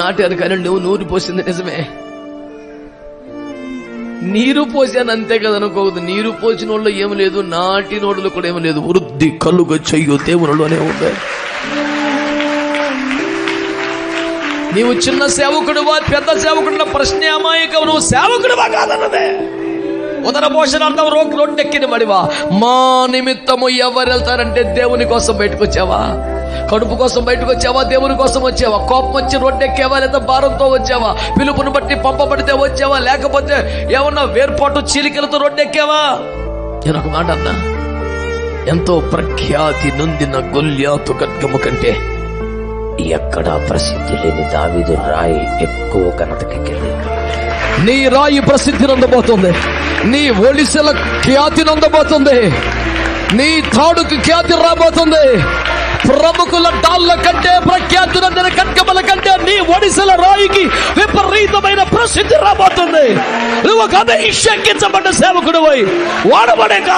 నాటారు కానీ నువ్వు నూరు పోసింది నిజమే. నీరు పోసాను అంతే కదా అనుకోవద్దు. నీరు పోసిన వాళ్ళు ఏం లేదు నాటిన వాళ్ళు కూడా ఏమి లేదు. వృద్ధి కలుగ చెయ్యు దేవునిలోనే ఉంది నీవు చిన్న సేవకుడువా పెద్ద సేవకుడున్న ప్రశ్నే అమాయకం. నువ్వు సేవకుడువా కాదన్నదే. ఉదర పోషణార్థం రోడ్డు రోడ్డెక్కిన మడివా మా నిమిత్తము ఎవరు వెళ్తారంటే దేవుని కోసం బయటకు వచ్చావా? కడుపు కోసం బయటకు వచ్చావా? దేవుని కోసం వచ్చావా? కోపం వచ్చి రొడ్డెక్కేవా లేదా భారంతో వచ్చావా? పిలుపును బట్టి పంపబడితే వచ్చావా? లేకపోతే ఏమన్నా వేర్పాటు చీలికలతో రోడ్డెక్కావా? నేను ఒక మాట అన్నా. ఎంతో ప్రఖ్యాతి నొందిన గొల్యాతు గడ్గము కంటే ఎక్కడా ప్రసిద్ధి లేని దావిదు రాయి ఎక్కువ ఘనతకెక్కింది. నీ రాయి ప్రసిద్ధి నందబోతుంది. నీ ఒడిశల ఖ్యాతి నందబోతుంది. నీ తాడుకు ఖ్యాతి రాబోతుంది. ప్రముఖుల డాళ్ళ కంటే ప్రఖ్యాతి కట్కమల కంటే నీ ఒడిసెల రాయికి విపరీతమైన ప్రసిద్ధి రాబోతుంది. నువ్వు ఒక అభిషేకించబడ్డ సేవకుడు వాడబడే